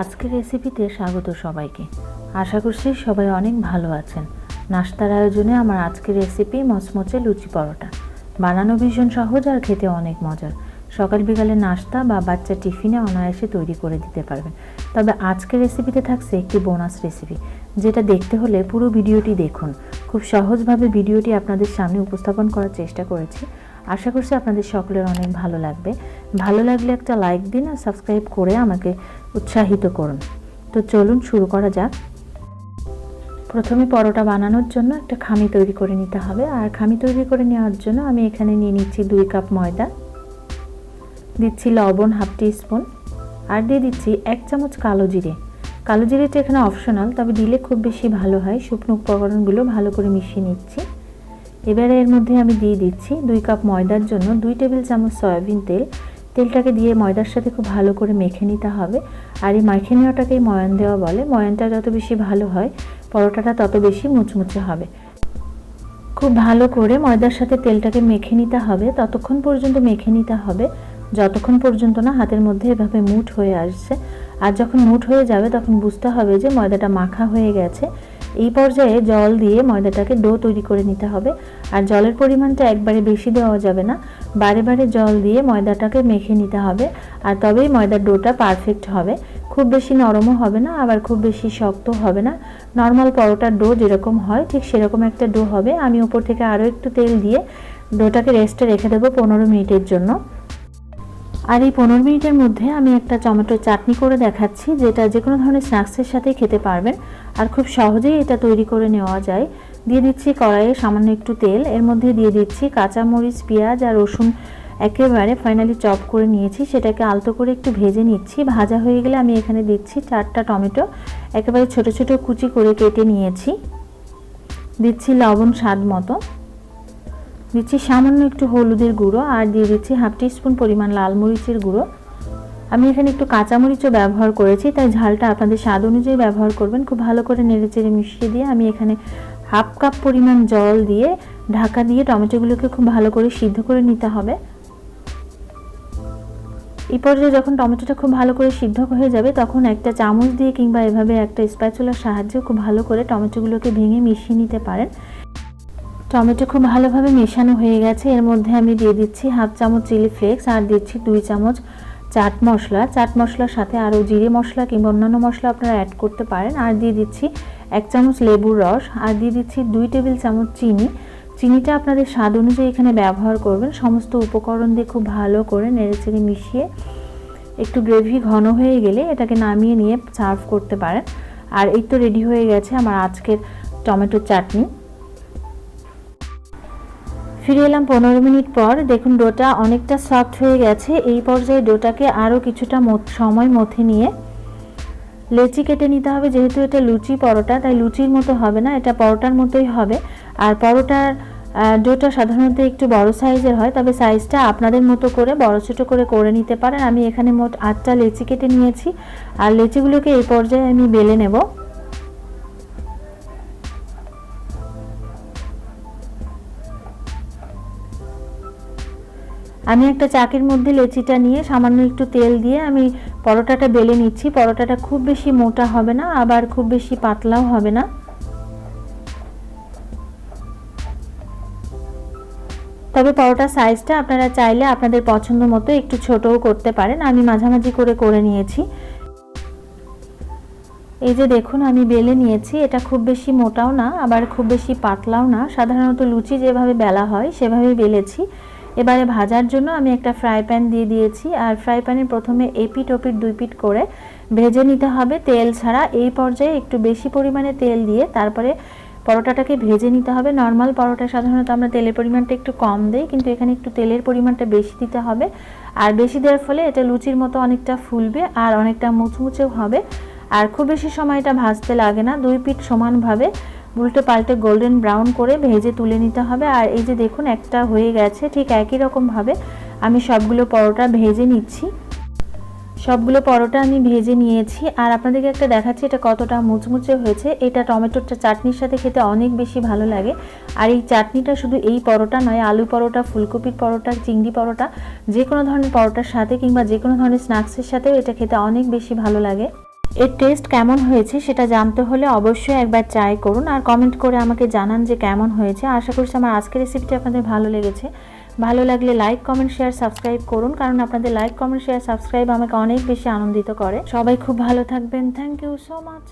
আজকের রেসিপিতে স্বাগত সবাইকে। আশা করছি সবাই অনেক ভালো আছেন। নাস্তার আয়োজনে আমার আজকের রেসিপি মচমচে লুচি পরোটা। বানানো ভীষণ সহজ আর খেতে অনেক মজার। সকাল বিকালে নাস্তা বা বাচ্চা টিফিনে অনায়াসে তৈরি করে দিতে পারবেন। তবে আজকের রেসিপিতে থাকছে একটি বোনাস রেসিপি, যেটা দেখতে হলে পুরো ভিডিওটি দেখুন। খুব সহজভাবে ভিডিওটি আপনাদের সামনে উপস্থাপন করার চেষ্টা করেছি। আশা করছি আপনাদের সকলের অনেক ভালো লাগবে। ভালো লাগলে একটা লাইক দিন আর সাবস্ক্রাইব করে আমাকে উৎসাহিত করুন। তো চলুন শুরু করা যাক। প্রথমে পরোটা বানানোর জন্য একটা খামি তৈরি করে নিতে হবে। আর খামি তৈরি করে নেওয়ার জন্য আমি এখানে নিয়ে নিচ্ছি দুই কাপ ময়দা। দিচ্ছি লবণ হাফ টি স্পুন আর দিয়ে দিচ্ছি এক চামচ কালো জিরে। কালো জিরেটা এখানে অপশনাল তবে দিলে খুব বেশি ভালো হয়। শুকনো উপকরণগুলো ভালো করে মিশিয়ে নিচ্ছি। এবারে এর মধ্যে আমি দিয়ে দিচ্ছি দুই কাপ ময়দার জন্য দুই টেবিল চামচ সয়াবিন তেল। তেলটাকে দিয়ে ময়দার সাথে খুব ভালো করে মেখে নিতে হবে। আর এই মাখে নেওয়াটাকেই ময়ান দেওয়া বলে। ময়ানটা যত বেশি ভালো হয়, পরোটাটা তত বেশি মুচমুচে হবে। খুব ভালো করে ময়দার সাথে তেলটাকে মেখে নিতে হবে। ততক্ষণ পর্যন্ত মেখে নিতে হবে। যতক্ষণ পর্যন্ত না হাতের মধ্যে এভাবে মুঠ হয়ে আসছে। আর যখন মুঠ হয়ে যাবে, তখন বুঝতে হবে যে ময়দাটা মাখা হয়ে গেছে। এই পর্যায়ে জল দিয়ে ময়দাটাকে ডো তৈরি করে নিতে হবে। আর জলের পরিমাণটা একবারে বেশি দেওয়া যাবে না। বারে বারে জল দিয়ে ময়দাটাকে মেখে নিতে হবে। আর তবেই ময়দার ডোটা পারফেক্ট হবে। খুব বেশি নরমও হবে না, আবার খুব বেশি শক্ত হবে না। নর্মাল পরোটার ডো যেরকম হয়, ঠিক সেরকম একটা ডো হবে। আমি উপর থেকে আরও একটু তেল দিয়ে ডোটাকে রেস্টে রেখে দেবো পনেরো মিনিটের জন্য। আর এই পনেরো মিনিটের মধ্যে আমি একটা টমেটোর চাটনি করে দেখাচ্ছি, যেটা যে কোনো ধরনের স্ন্যাক্সের সাথে খেতে পারবেন। আর খুব সহজেই এটা তৈরি করে নেওয়া যায়। দিয়ে দিচ্ছি কড়াইয়ে সামান্য একটু তেল, এর মধ্যে দিয়ে দিচ্ছি কাঁচামরিচ, পেঁয়াজ আর রসুন একেবারে ফাইনালি চপ করে নিয়েছি। সেটাকে আলতো করে একটু ভেজে নিচ্ছি। ভাজা হয়ে গেলে আমি এখানে দিচ্ছি চারটা টমেটো। একেবারে ছোট ছোট কুচি করে কেটে নিয়েছি। দিচ্ছি লবণ স্বাদ মতো। দিচ্ছি সামান্য একটু হলুদের গুঁড়ো আর দিয়ে দিচ্ছি হাফ স্পুন পরিমাণ লাল মরিচের গুঁড়ো। আমি এখানে একটু কাঁচামরিচও ব্যবহার করেছি, তাই ঝালটা আপনাদের স্বাদ অনুযায়ী ব্যবহার করবেন। খুব ভালো করে নেড়েচেড়ে মিশিয়ে দিয়ে আমি এখানে হাফ কাপ পরিমাণ জল দিয়ে ঢাকা দিয়ে টমেটোগুলোকে খুব ভালো করে সিদ্ধ করে নিতে হবে। এই পর্যায়ে যখন টমেটোটা খুব ভালো করে সিদ্ধ হয়ে যাবে, তখন একটা চামচ দিয়ে কিংবা এভাবে একটা স্প্যাচুলার সাহায্যে খুব ভালো করে টমেটোগুলোকে ভেঙে মিশিয়ে নিতে পারেন। টমেটো খুব ভালোভাবে মেশানো হয়ে গেছে। এর মধ্যে আমি দিয়ে দিচ্ছি হাফ চামচ চিলি ফ্লেক্স আর দিচ্ছি দুই চামচ চাট মশলা। চাট মশলার সাথে আরও জিরে মশলা কিংবা অন্যান্য মশলা আপনারা অ্যাড করতে পারেন। আর দিয়ে দিচ্ছি এক চামচ লেবুর রস আর দিয়ে দিচ্ছি দুই টেবিল চামচ চিনি। চিনিটা আপনাদের স্বাদ অনুযায়ী এখানে ব্যবহার করবেন। সমস্ত উপকরণ দিয়ে খুব ভালো করে নেড়েচেড়ে মিশিয়ে একটু গ্রেভি ঘন হয়ে গেলে এটাকে নামিয়ে নিয়ে সার্ভ করতে পারেন। আর এই তো রেডি হয়ে গেছে আমার আজকের টমেটোর চাটনি। ফিরে এলাম পনেরো মিনিট পর। দেখুন, ডোটা অনেকটা সফট হয়ে গেছে। এই পর্যায়ে ডোটাকে আরও কিছুটা সময় মথে নিয়ে লেচি কেটে নিতে হবে। যেহেতু এটা লুচি পরোটা, তাই লুচির মতো হবে না, এটা পরোটার মতোই হবে। আর পরোটার ডোটা সাধারণত একটু বড় সাইজের হয়, তবে সাইজটা আপনাদের মতো করে, বড় ছোটো করে করে নিতে পারেন। আমি এখানে মোট আটটা লেচি কেটে নিয়েছি। আর লেচিগুলোকে এই পর্যায়ে আমি বেলে নেব। আমি একটা চাকের মধ্যে লেচিটা নিয়ে সামান্য একটু তেল দিয়ে আমি পরোটাটা বেলে নিচ্ছি। পরোটাটা খুব বেশি মোটা হবে না, আবার খুব বেশি পাতলাও হবে না। তবে পরোটার সাইজটা আপনারা চাইলে আপনাদের পছন্দ মতো একটু ছোটও করতে পারেন। আমি মাঝামাঝি করে করে নিয়েছি। এই যে দেখুন, আমি বেলে নিয়েছি। এটা খুব বেশি মোটাও না, আবার খুব বেশি পাতলাও না। সাধারণত লুচি যেভাবে বেলা হয় সেভাবে বেলেছি। এবারে ভাজার জন্য আমি একটা ফ্রাই প্যান দিয়ে দিয়েছি, আর ফ্রাই প্যানে প্রথমে এপিট ওপিট দুই পিট করে ভেজে নিতে হবে। তেল ছাড়া এই পর্যায়ে একটু বেশি পরিমাণে তেল দিয়ে তারপরে পরোটাটাকে ভেজে নিতে হবে। নর্মাল পরোটা সাধারণত আমরা তেলের পরিমাণটা একটু কম দেই, কিন্তু এখানে একটু তেলের পরিমাণটা বেশি দিতে হবে। আর বেশি দেওয়ার ফলে এটা লুচির মতো অনেকটা ফুলবে আর অনেকটা মুচমুচেও হবে। আর খুব বেশি সময় এটা ভাজতে লাগে না, দুই পিঠ সমানভাবে। উল্টে পাল্টে গোল্ডেন ব্রাউন করে ভেজে তুলে নিতে হবে। আর এই যে দেখুন, একটা হয়ে গেছে, ঠিক একই রকমভাবে আমি সবগুলো পরোটা ভেজে নিচ্ছি। সবগুলো পরোটা আমি ভেজে নিয়েছি। আর আপনাদেরকে একটা দেখাচ্ছি, এটা কতটা মুচমুচে হয়েছে। এটা টমেটোটা চাটনির সাথে খেতে অনেক বেশি ভালো লাগে। আর এই চাটনিটা শুধু এই পরোটা নয়, আলু পরোটা, ফুলকপির পরোটা, চিংড়ি পরোটা যে কোনো ধরনের পরোটার সাথে কিংবা যে কোনো ধরনের স্ন্যাক্সের সাথেও এটা খেতে অনেক বেশি ভালো লাগে। এর টেস্ট কেমন হয়েছে সেটা জানতে হলে অবশ্যই একবার ট্রাই করুন আর কমেন্ট করে আমাকে জানান যে কেমন হয়েছে। আশা করছি আমার আজকের রেসিপিটি আপনাদের ভালো লেগেছে। ভালো লাগলে লাইক কমেন্ট শেয়ার সাবস্ক্রাইব করুন কারণ আপনাদের লাইক কমেন্ট শেয়ার সাবস্ক্রাইব আমাকে অনেক বেশি আনন্দিত করে। সবাই খুব ভালো থাকবেন। Thank you so much